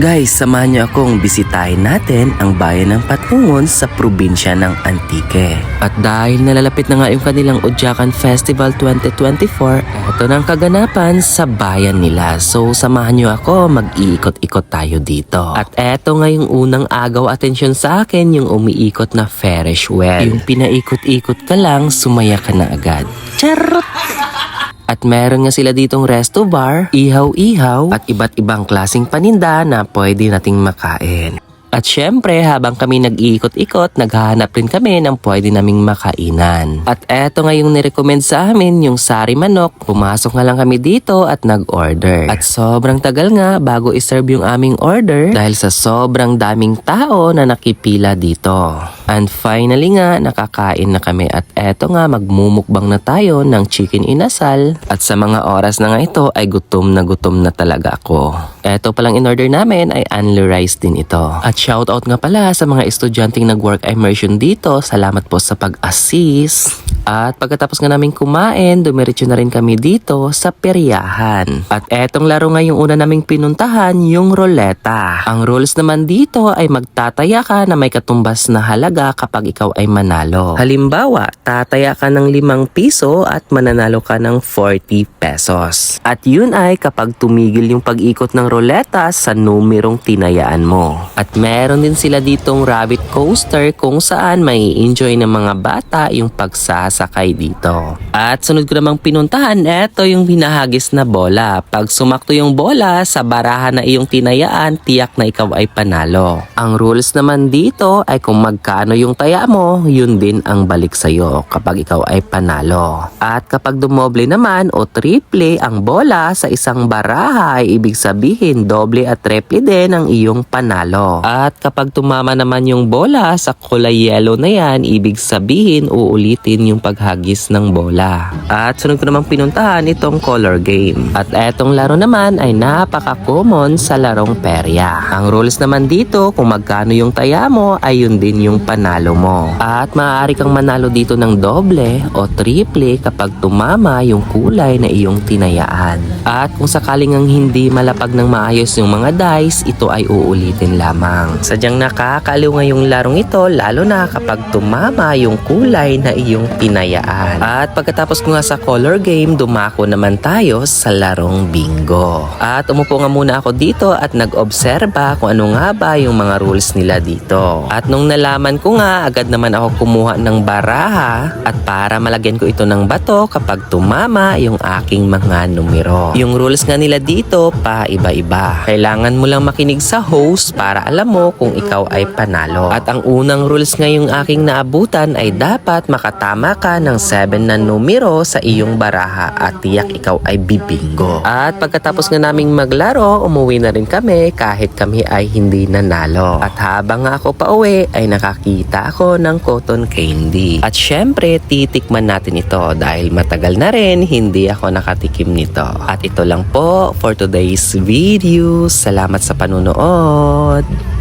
Guys, samahan niyo akong bisitahin natin ang bayan ng Patungon sa probinsya ng Antique. At dahil nalalapit na nga yung kanilang Udyakan Festival 2024, ito na ang kaganapan sa bayan nila. So samahan niyo ako, mag-iikot-ikot tayo dito. At eto nga yung unang agaw atensyon sa akin, yung umiikot na Ferris wheel. Yung pinaikot-ikot ka lang, sumaya ka na agad. Charot! At meron nga sila ditong resto bar, ihaw-ihaw at iba't ibang klasing paninda na pwede nating makain. At syempre, habang kami nag-iikot-ikot, naghahanap rin kami ng pwede naming makainan. At eto nga yung nirecommend sa amin, yung sari manok. Pumasok nga lang kami dito at nag-order. At sobrang tagal nga bago iserve yung aming order dahil sa sobrang daming tao na nakipila dito. And finally nga, nakakain na kami at eto nga, magmumukbang na tayo ng chicken inasal. At sa mga oras na nga ito ay gutom na gutom na talaga ako. Eto palang in-order namin ay unli rice din ito. At shoutout nga pala sa mga estudyanteng nag-work immersion dito. Salamat po sa pag-assist. At pagkatapos nga namin kumain, dumiretso na rin kami dito sa peryahan. At etong laro nga yung una naming pinuntahan, yung roleta. Ang rules naman dito ay magtataya ka na may katumbas na halaga kapag ikaw ay manalo. Halimbawa, tataya ka ng 5 piso at mananalo ka ng 40 pesos. At yun ay kapag tumigil yung pag-ikot ng roleta sa numerong tinayaan mo. At meron din sila ditong rabbit coaster kung saan may enjoy ng mga bata yung pagsasakay dito. At sunod ko namang pinuntahan, eto yung hinahagis na bola. Pag sumakto yung bola sa barahan na iyong tinayaan, tiyak na ikaw ay panalo. Ang rules naman dito ay kung magkano yung taya mo, yun din ang balik sa'yo kapag ikaw ay panalo. At kapag dumoble naman o triple ang bola sa isang baraha ibig sabihin doble at triple din ang iyong panalo. At kapag tumama naman yung bola sa kulay yellow na yan, ibig sabihin uulitin yung paghagis ng bola. At sunod ko namang pinuntahan itong color game. At etong laro naman ay napaka-common sa larong perya. Ang rules naman dito, kung magkano yung taya mo, ay yun din yung panalo mo. At maaari kang manalo dito ng doble o triple kapag tumama yung kulay na iyong tinayaan. At kung sakaling ang hindi malapag ng maayos yung mga dice, ito ay uulitin lamang. Sadyang nakakaaliw nga yung larong ito, lalo na kapag tumama yung kulay na iyong tinayaan. At pagkatapos ko nga sa color game, dumako naman tayo sa larong bingo. At umupo nga muna ako dito at nag-obserba kung ano nga ba yung mga rules nila dito. At nung nalaman ko nga, agad naman ako kumuha ng baraha at para malagyan ko ito ng bato kapag tumama yung aking mga numero. Yung rules nga nila dito pa iba-iba. Kailangan mo lang makinig sa host para alam mo kung ikaw ay panalo. At ang unang rules nga yung aking naabutan ay dapat makatama ka ng 7 na numero sa iyong baraha at tiyak ikaw ay bibingo. At pagkatapos nga naming maglaro, umuwi na rin kami kahit kami ay hindi nanalo. At habang ako pauwi ay nakakita ako ng cotton candy. At syempre, titikman natin ito dahil matagal na rin hindi ako nakatikim nito. At ito lang po for today's video. Salamat sa panunood.